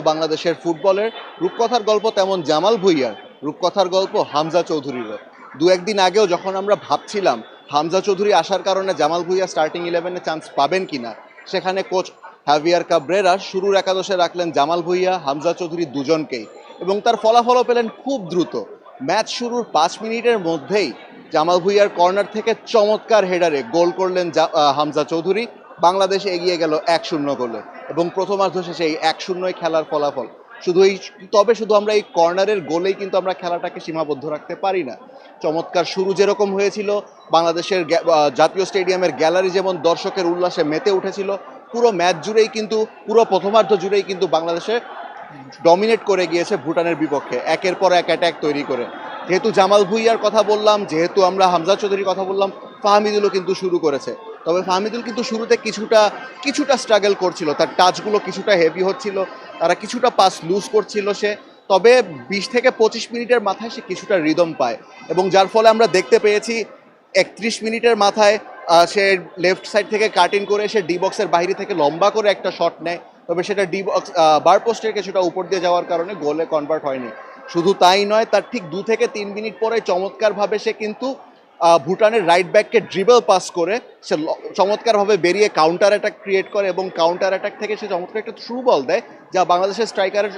বাংলাদেশের ফুটবলের রূপকথার গল্প তেমন জামাল ভুইয়ার, রূপকথার গল্প হামজা চৌধুরীরও। দু একদিন আগেও যখন আমরা ভাবছিলাম হামজা চৌধুরী আসার কারণে জামাল ভুইয়া স্টার্টিং ইলেভেনে চান্স পাবেন কিনা, সেখানে কোচ হ্যাভিয়ার কাব্রেরা শুরুর একাদশে রাখলেন জামাল ভুইয়া, হামজা চৌধুরী দুজনকেই এবং তার ফলাফলও পেলেন খুব দ্রুত। ম্যাচ শুরুর পাঁচ মিনিটের মধ্যেই জামাল ভুইয়ার কর্নার থেকে চমৎকার হেডারে গোল করলেন হামজা চৌধুরী। বাংলাদেশ এগিয়ে গেল এক শূন্য গোলে এবং প্রথমার্ধ শেষে এই এক শূন্যই খেলার ফলাফল। শুধু এই তবে শুধু আমরা এই কর্নারের গোলেই কিন্তু আমরা খেলাটাকে সীমাবদ্ধ রাখতে পারি না। চমৎকার শুরু যেরকম হয়েছিল, বাংলাদেশের জাতীয় স্টেডিয়ামের গ্যালারি যেমন দর্শকের উল্লাসে মেতে উঠেছিল, পুরো ম্যাচ জুড়েই কিন্তু, পুরো প্রথমার্ধ জুড়েই কিন্তু বাংলাদেশে ডমিনেট করে গিয়েছে ভুটানের বিপক্ষে, একের পর এক অ্যাট্যাক তৈরি করে। যেহেতু জামাল ভুইয়ার কথা বললাম, যেহেতু আমরা হামজা চৌধুরীর কথা বললাম, ফাহমিদুলও কিন্তু শুরু করেছে। তবে ফাহমিদুল কিন্তু শুরুতে কিছুটা কিছুটা স্ট্রাগল করছিল। তার টাচগুলো কিছুটা হেভি হচ্ছিল, তারা কিছুটা পাস লুজ করছিল সে। তবে বিশ থেকে পঁচিশ মিনিটের মাথায় সে কিছুটা রিদম পায় এবং যার ফলে আমরা দেখতে পেয়েছি, একত্রিশ মিনিটের মাথায় সে লেফট সাইড থেকে কাটিং করে সে ডি বক্সের বাইরে থেকে লম্বা করে একটা শট নেয়। তবে সেটা ডি বক্স বার পোস্টের কিছুটা উপর দিয়ে যাওয়ার কারণে গোলে কনভার্ট হয়নি। শুধু তাই নয়, তার ঠিক দু থেকে তিন মিনিট পরে চমৎকারভাবে সে কিন্তু ভুটানের রাইট ব্যাককে ড্রিবল পাস করে সে চমৎকারভাবে বেরিয়ে কাউন্টার অ্যাটাক ক্রিয়েট করে এবং কাউন্টার অ্যাটাক থেকে সে চমৎকার একটা থ্রু বল দেয়, যা বাংলাদেশের স্ট্রাইকারের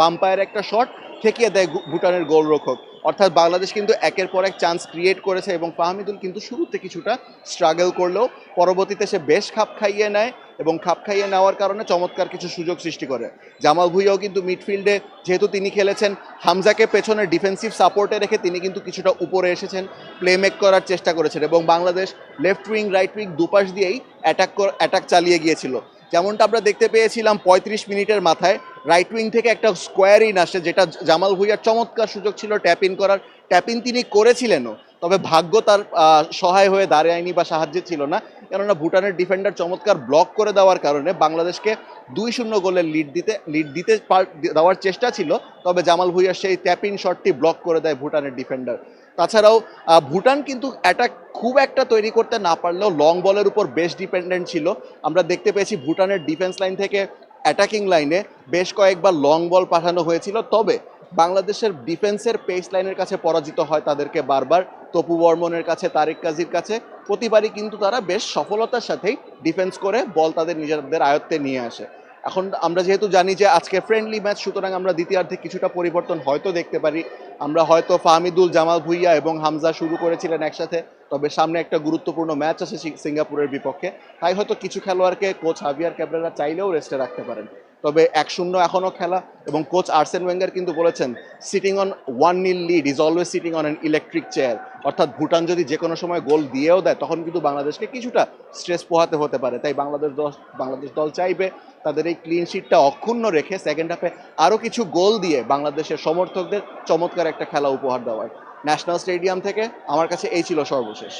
বাম্পায়ের একটা শট ঠেকিয়ে দেয় ভুটানের গোলরক্ষক। অর্থাৎ বাংলাদেশ কিন্তু একের পর এক চান্স ক্রিয়েট করেছে এবং ফাহমিদুল কিন্তু শুরুতে কিছুটা স্ট্রাগল করলেও পরবর্তীতে সে বেশ খাপ খাইয়ে নেয়। এবং খাপ খাইয়ে নেওয়ার কারণে চমৎকার কিছু সুযোগ সৃষ্টি করে। জামাল ভুইয়াও কিন্তু মিডফিল্ডে যেহেতু তিনি খেলেছেন, হামজাকে পেছনে ডিফেন্সিভ সাপোর্টে রেখে তিনি কিন্তু কিছুটা উপরে এসেছেন প্লে মেক করার চেষ্টা করেছেন এবং Bangladesh left wing right wing দুপাশ দিয়েই অ্যাটাক অ্যাটাক চালিয়ে গিয়েছিল। যেমনটা আমরা দেখতে পেয়েছিলাম পঁয়ত্রিশ মিনিটের মাথায় রাইট উইং থেকে একটা স্কোয়ার ইন আসে যেটা জামাল ভুইয়ার চমৎকার সুযোগ ছিল ট্যাপ ইন করার। ট্যাপ ইন তিনি করেছিলেনও তবে ভাগ্য তার সহায় হয়ে দাঁড়ায়নি বা সাহায্যে ছিল না। কেননা ভুটানের ডিফেন্ডার চমৎকার ব্লক করে দেওয়ার কারণে বাংলাদেশকে দুই শূন্য গোলের লিড দিতে লিড দিতে দেওয়ার চেষ্টা ছিল, তবে জামাল ভুইয়ার সেই ট্যাপ শটটি ব্লক করে দেয় ভুটানের ডিফেন্ডার তাছাড়াও ভুটান কিন্তু অ্যাটাক খুব একটা তৈরি করতে না পারলেও লং বলের উপর বেশ ডিপেন্ডেন্ট ছিল। আমরা দেখতে পেয়েছি ভুটানের ডিফেন্স লাইন থেকে অ্যাটাকিং লাইনে বেশ কয়েকবার লং বল পাঠানো হয়েছিল, তবে বাংলাদেশের ডিফেন্সের পেস লাইনের কাছে পরাজিত হয় তাদেরকে বারবার। তপু বর্মনের কাছে, তারেক কাজীর কাছে। প্রতিবারই কিন্তু তারা বেশ সফলতার সাথেই ডিফেন্স করে বল তাদের নিজেদের আয়ত্তে নিয়ে আসে। এখন আমরা যেহেতু জানি যে আজকে ফ্রেন্ডলি ম্যাচ সুতরাং আমরা দ্বিতীয়ার্ধে কিছুটা পরিবর্তন হয়তো দেখতে পারি। আমরা হয়তো ফাহমিদুল, জামাল ভুইয়া এবং হামজা শুরু করেছিলেন একসাথে, তবে সামনে একটা গুরুত্বপূর্ণ ম্যাচ আছে সিঙ্গাপুরের বিপক্ষে। তাই হয়তো কিছু খেলোয়াড়কে কোচ হাবিয়ার ক্যাবরেরা চাইলেও রেস্টে রাখতে পারেন। তবে এক শূন্য এখনও খেলা। এবং কোচ আর্সেন ওয়েঙ্গার কিন্তু বলেছেন sitting on one nil lead is always sitting on an electric chair অর্থাৎ ভুটান যদি যে কোনো সময় গোল দিয়েও দেয়, তখন কিন্তু বাংলাদেশকে কিছুটা স্ট্রেস পোহাতে হতে পারে। তাই বাংলাদেশ দল বাংলাদেশ দল চাইবে তাদের এই ক্লিন শিটটা অক্ষুণ্ণ রেখে সেকেন্ড হাফে আরও কিছু গোল দিয়ে বাংলাদেশের সমর্থকদের চমৎকার একটা খেলা উপহার দেওয়ার। ন্যাশনাল স্টেডিয়াম থেকে আমার কাছে এই ছিল সর্বশেষ।